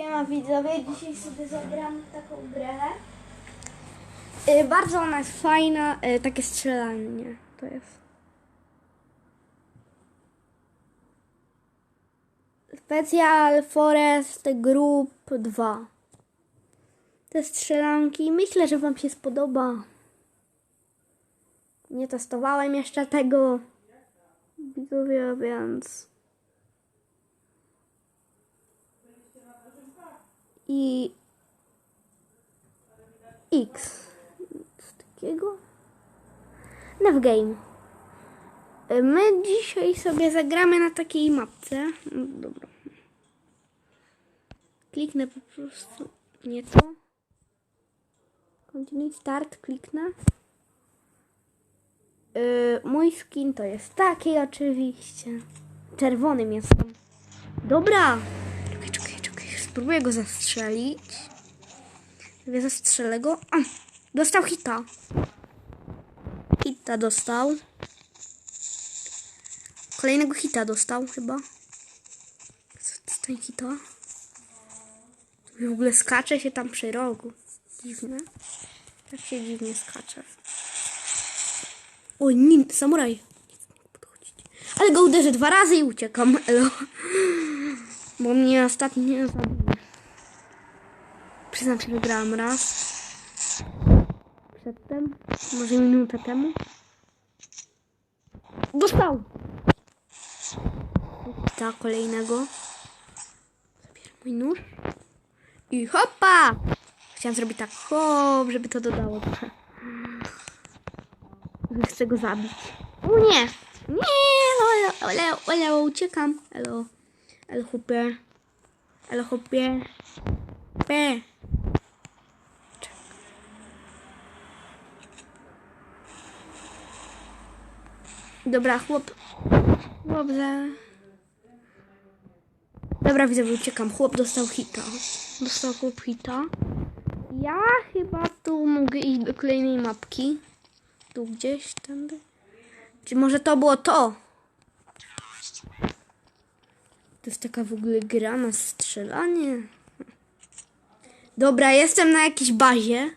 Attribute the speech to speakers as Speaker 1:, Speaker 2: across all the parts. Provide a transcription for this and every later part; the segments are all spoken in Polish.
Speaker 1: Siema widzowie, dzisiaj sobie zagram taką grę. Y, bardzo ona jest fajna, y, takie strzelanie to jest. Special Forest Group 2. Te strzelanki, myślę, że Wam się spodoba. Nie testowałem jeszcze tego. Widzowie, więc... i X. Nic takiego. Nev Game. My dzisiaj sobie zagramy na takiej mapce. No, Dobra. Kliknę po prostu. Nie to. Continue start, kliknę. Yy, mój skin to jest taki oczywiście. Czerwonym jestem. Dobra. Spróbuję go zastrzelić. Zastrzelę go. A, dostał hita. Hita dostał. Kolejnego hita dostał chyba. Co ten hita? W ogóle skacze się tam przy rogu. Dziwne. Tak się dziwnie skacze. Oj, nin, samuraj. Ale go uderzę dwa razy i uciekam. Elo. Bo mnie ostatnio zabił. Przyznam się, wygrałam raz. Przedtem. Może minutę temu. Dostał! Ta kolejnego. Zabieram mój nóż. I hopa! Chciałam zrobić tak hop, żeby to dodało trochę. Że Chcę go zabić. O nie! Nie! Elo, elo, uciekam. Elo. Elo, chłopie. Elo, chłopie. P. Dobra, chłop. Chłop. Dobra, widzę, uciekam. Chłop dostał hita. Dostał chłop hita. Ja chyba tu mogę iść do kolejnej mapki. Tu gdzieś, tędy. Czy może to było to? To jest taka w ogóle gra na strzelanie. Dobra, jestem na jakiejś bazie.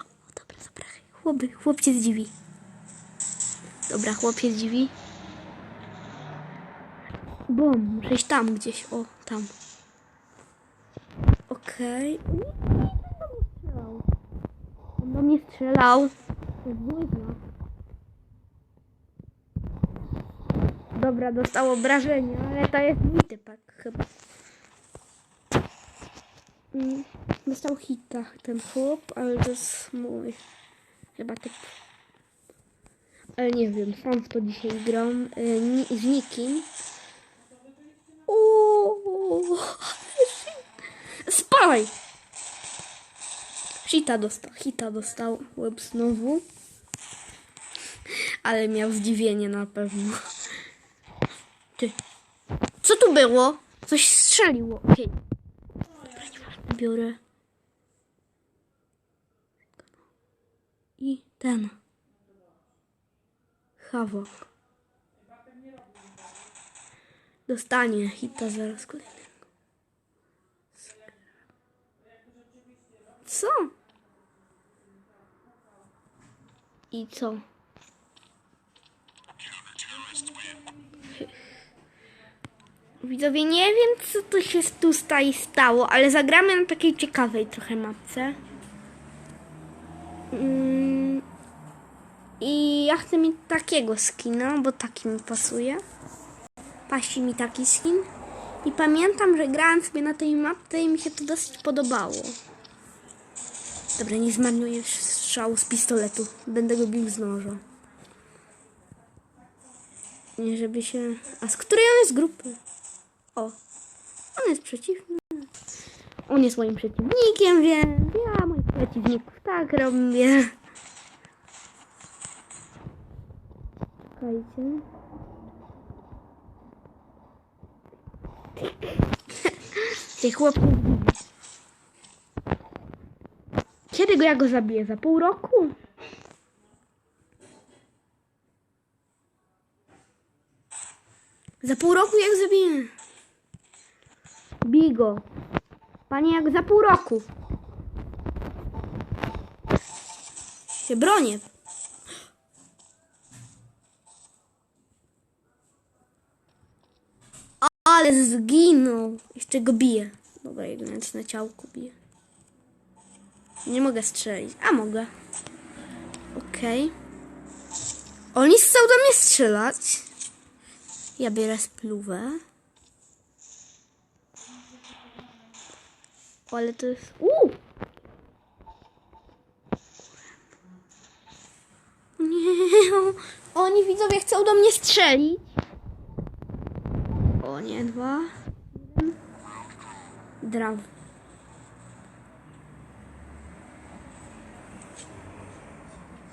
Speaker 1: O, dobra, dobra. Chłop, chłop się zdziwi. Dobra, chłop się zdziwi. Bum, muszę iść tam gdzieś. O, tam. Okej. On do mnie strzelał. To jest. Dobra, dostał obrażenia, ale to jest mój typek chyba. Mm, Dostał hita ten chłop, ale to jest mój chyba typ. Ale nie wiem, sam w to dzisiaj gram y, ni- z nikim. Uuu, Spalaj! Hita dostał, hita dostał łeb znowu. Ale miał zdziwienie na pewno. Ty. Co tu było? Coś strzeliło. Okej. Nieważne, biorę. I ten. Hawok. Dostanie hita zaraz kolejnego. Co? I co? Widzowie, nie wiem co tu się tutaj stało, ale zagramy na takiej ciekawej trochę mapce. Mm, I ja chcę mieć takiego skina, bo taki mi pasuje. Pasi mi taki skin. I pamiętam, że grałem sobie na tej mapce i mi się to dosyć podobało. Dobra, nie zmarnuję strzału z pistoletu. Będę go bił z noża. Nie, żeby się... A z której on jest grupy? O, on jest przeciwny. On jest moim przeciwnikiem, więc ja moich przeciwników tak robię. Czekajcie. Ty chłop nie zginie. Kiedy go ja go zabiję? Za pół roku? Za pół roku jak zabiję? Bigo. Panie jak za pół roku. Się bronię. Ale zginął. Jeszcze go bije. Dobra, nawet na ciałku bije. Nie mogę strzelić. A mogę. Okej. Oni chcą do mnie strzelać. Ja biorę spluwę. Ale to jest... Uuu! Nie, oni widzowie chcą do mnie strzelić. O nie, dwa. Draw.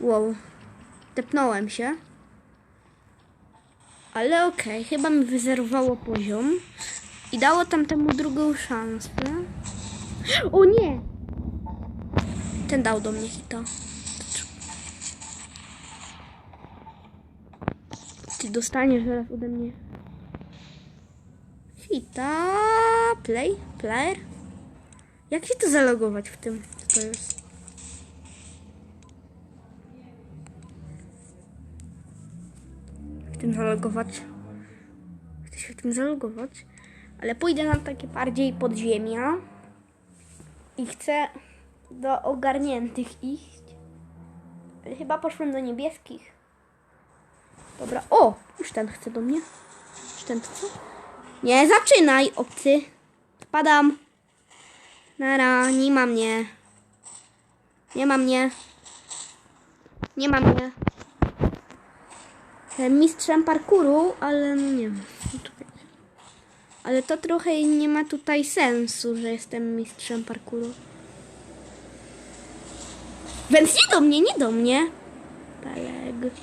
Speaker 1: Wow. Tepnąłem się. Ale okej, chyba mi wyzerowało poziom. I dało tamtemu drugą szansę. O nie! Ten dał do mnie hita. Ty dostaniesz zaraz ode mnie. Hita. Play? Player? Jak się to zalogować w tym? Co to jest? W tym zalogować? Chcę się w tym zalogować. Ale pójdę na takie bardziej podziemia. I chcę do ogarniętych iść. Chyba poszłem do niebieskich. Dobra. O! Już ten chce do mnie. Już ten chce? Nie, zaczynaj, obcy. Spadam. Nara, nie ma mnie. Nie ma mnie. Nie ma mnie. Jestem mistrzem parkuru, ale no nie wiem. Ale to trochę nie ma tutaj sensu, że jestem mistrzem parkuru. Więc nie do mnie, nie do mnie. Peleg.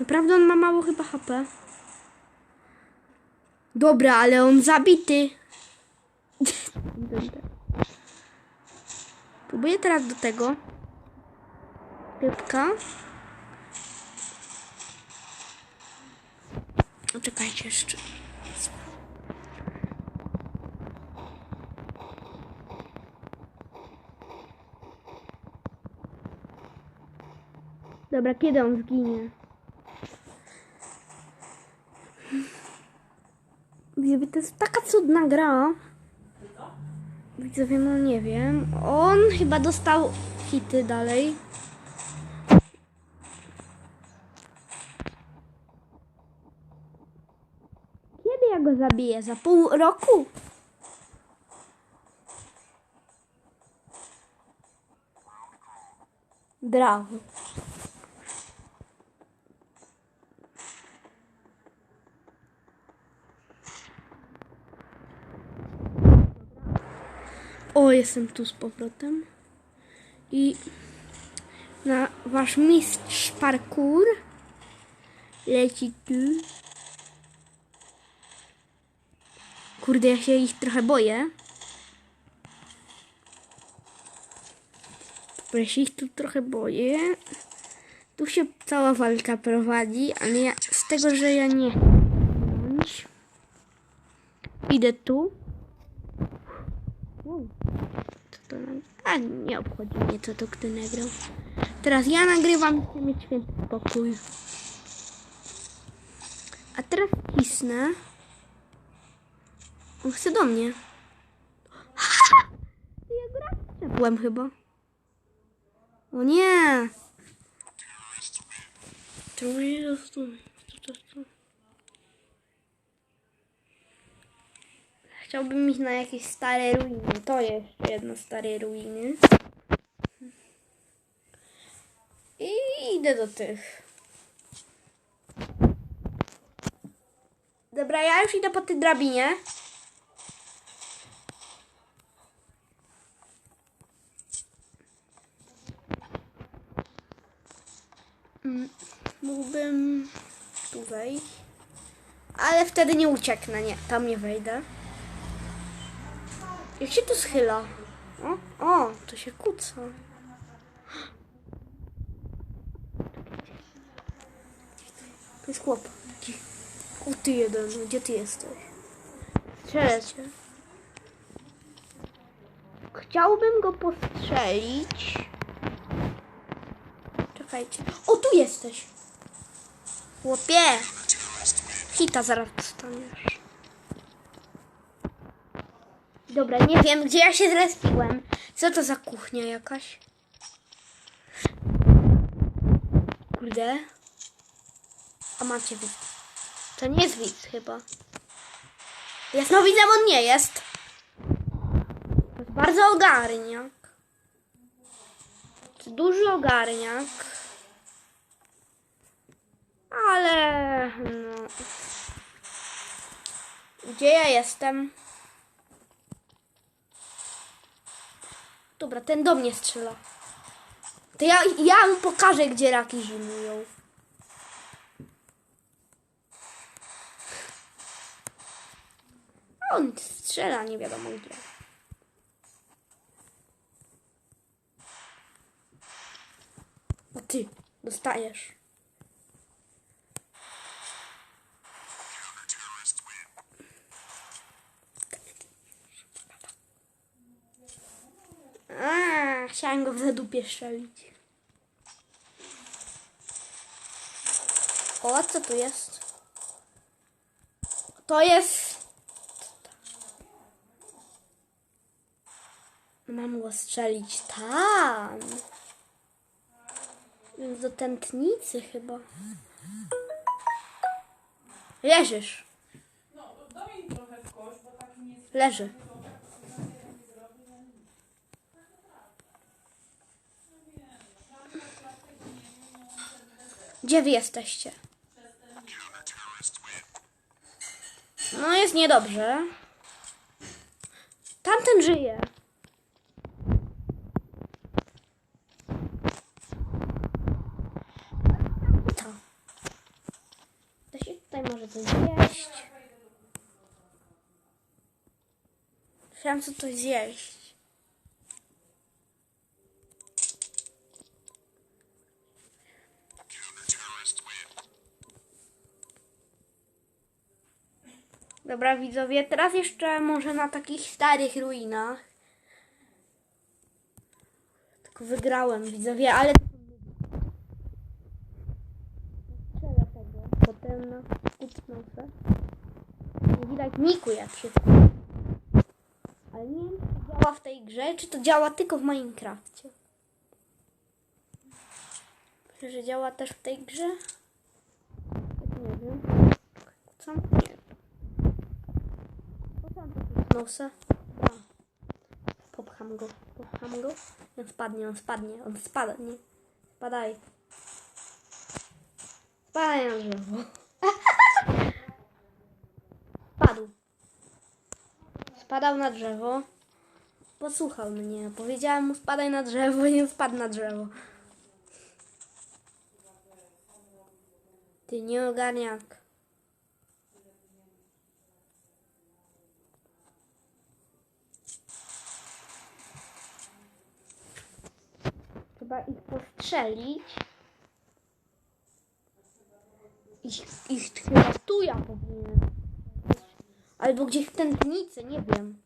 Speaker 1: Naprawdę on ma mało chyba HP. Dobra, ale on zabity. Próbuję teraz do tego. Rybka. No, Czekajcie jeszcze. Dobra, kiedy on zginie? Widzowie, to jest taka cudna gra. Widzowie, no nie wiem. On chyba dostał hity dalej. Kiedy ja go zabiję? Za pół roku? Brawo. O, jestem tu z powrotem. I na wasz Kurde, ja się ich trochę boję. Bo ja się ich tu trochę boję. Tu się cała walka prowadzi, ale ja, z tego, że ja nie Idę tu. Wow. Co to nag- A nie obchodzi mnie, co to kto nagrał. Teraz ja nagrywam chcę mieć święty spokój. A teraz kisnę. On chce do mnie. Ja go raz chyba. O nie! Czemu jest? Chciałbym iść na jakieś stare ruiny. To jeszcze jedno stare ruiny. I idę do tych. Dobra, ja już idę po tej drabinie. Mm, Mógłbym tu wejść. Ale wtedy nie ucieknę, nie, tam nie wejdę. Jak się tu schyla? O, o, to się kuca. To jest chłop. O, ty jeden, gdzie ty jesteś? Cię. Chciałbym go postrzelić. Czekajcie. O, tu jesteś. Chłopie. Hita zaraz dostaniesz. Dobra, nie wiem, gdzie ja się zrespiłem. Co to za kuchnia jakaś? Kurde. A macie widz. To nie jest widz chyba. Jasnowidzem on nie jest. To jest bardzo ogarniak. To duży ogarniak. Ale... No. Gdzie ja jestem? Dobra, ten do mnie strzela. To ja, ja mu pokażę, gdzie raki zimują. On strzela, nie wiadomo gdzie. A ty dostajesz. A, chciałem go w zadupie strzelić. O, co tu jest? To jest... Mam go strzelić tam. Do tętnicy chyba. Leżysz.
Speaker 2: No, daj mi trochę w kość, bo taki nie jest
Speaker 1: Leży. Gdzie wy jesteście? No jest niedobrze. Tamten żyje. To. Da się tutaj może coś zjeść. Chciałam co coś zjeść. Dobra widzowie, teraz jeszcze może na takich starych ruinach. Tylko wygrałem widzowie, ale... Strzelę tego, potem na kucnął se. Nie widać niku jak się. Ale nie wiem, czy działa w tej grze, czy to działa tylko w Minecrafcie. Myślę, że działa też w tej grze. Tak Nie wiem. Co? Nie wiem. Nosa. A. Popcham go. Popcham go. On spadnie, on spadnie. On spadnie. Spadaj. Spadaj na drzewo. Spadł. Spadał na drzewo. Posłuchał mnie. Powiedziałem mu spadaj na drzewo i nie spadł na drzewo. Ty nie ogarniak. Trzeba ich postrzelić. Ich, ich chyba tu ja powinienem. Albo gdzieś w tętnicy, nie wiem.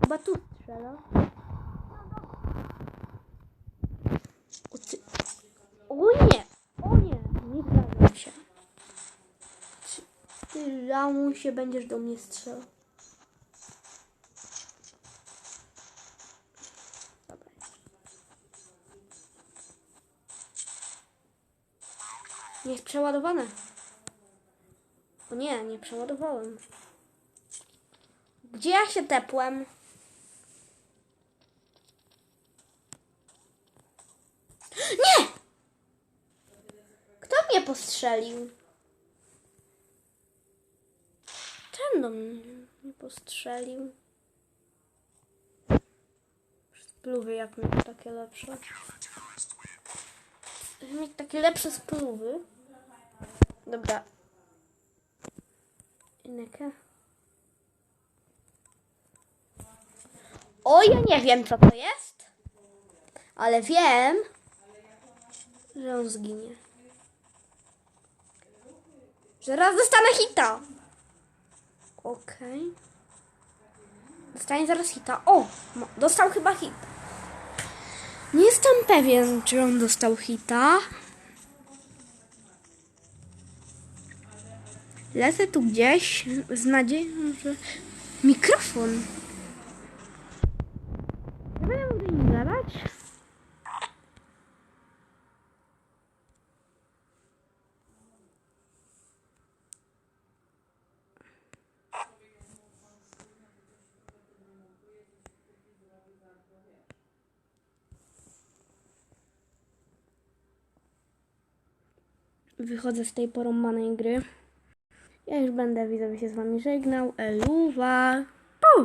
Speaker 1: Chyba tu strzela. O, ty... o nie! O nie! Nie zgadzam się. Ty, lamusie, będziesz do mnie strzelał? Przeładowane. O nie, nie przeładowałem. Gdzie ja się tepłem? Nie! Kto mnie postrzelił? Czemu do mnie nie postrzelił? Spluwy jak mieć takie lepsze. Mieć takie lepsze spluwy. Dobra. Inekę. O, ja nie wiem co to jest. Ale wiem, że on zginie. Zaraz dostanę hita. Okej. Dostanie zaraz hita. O! Dostał chyba hita. Nie jestem pewien, czy on dostał hita. Lecę tu gdzieś z nadzieją, że... Mikrofon. Będę mógł nim gadać? Wychodzę z tej porąbanej gry. Ja już będę widzowie się z wami żegnał. Eluwa.